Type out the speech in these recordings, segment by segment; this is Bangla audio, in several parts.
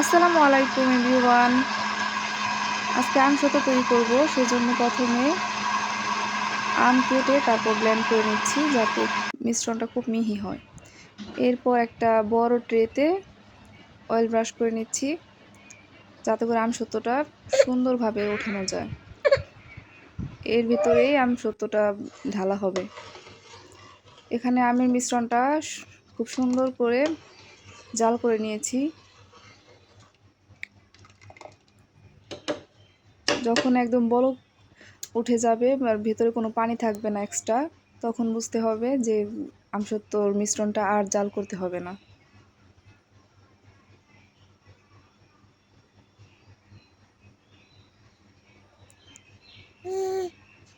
আসসালামু আলাইকুম, এভরিওয়ান। আজকে আম শত তৈরি করব, সেজন্য প্রথমে আম কেটে তারপর ব্ল্যান্ড করে নিচ্ছি, যাতে মিশ্রণটা খুব মিহি হয়। এরপর একটা বড় ট্রেতে অয়েল ব্রাশ করে নিচ্ছি, যাতে করে আম সত্যটা সুন্দরভাবে ওঠানো যায়। এর ভিতরেই আম সত্যটা ঢালা হবে। এখানে আমের মিশ্রণটা খুব সুন্দর করে জাল করে নিয়েছি। যখন একদম বরফ উঠে যাবে আর ভেতরে কোনো পানি থাকবে না এক্সট্রা তখন বুঝতে হবে যে আমসত্বর মিশ্রণটা আর জাল করতে হবে না।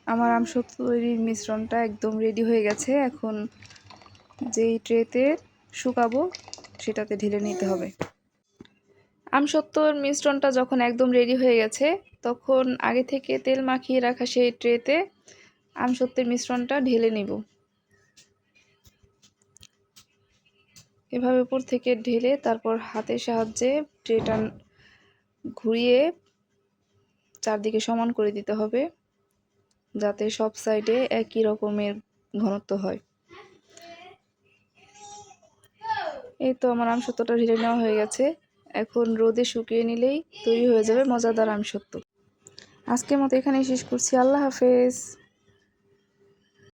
আমার আমসত্ব তৈরির মিশ্রণটা একদম রেডি হয়ে গেছে। এখন যেই ট্রেতে শুকাবো, সেটাতে ঢেলে নিতে হবে। আমসত্বর মিশ্রণটা যখন একদম রেডি হয়ে গেছে, তখন আগে থেকে তেল মাখিয়ে রাখা সেই ট্রেতে আমসত্বের মিশ্রণটা ঢেলে নিব। এভাবে উপর থেকে ঢেলে তারপর হাতের সাহায্যে ট্রেটা ঘুরিয়ে চারদিকে সমান করে দিতে হবে, যাতে সব সাইডে একই রকমের ঘনত্ব হয়। এই তো আমার আমসত্বটা ঢেলে নেওয়া হয়ে গেছে। এখন রোদে শুকিয়ে নিলেই তৈরি হয়ে যাবে মজাদার আমি সত্য আজকের মতো এখানেই শেষ করছি। আল্লাহ হাফেজ।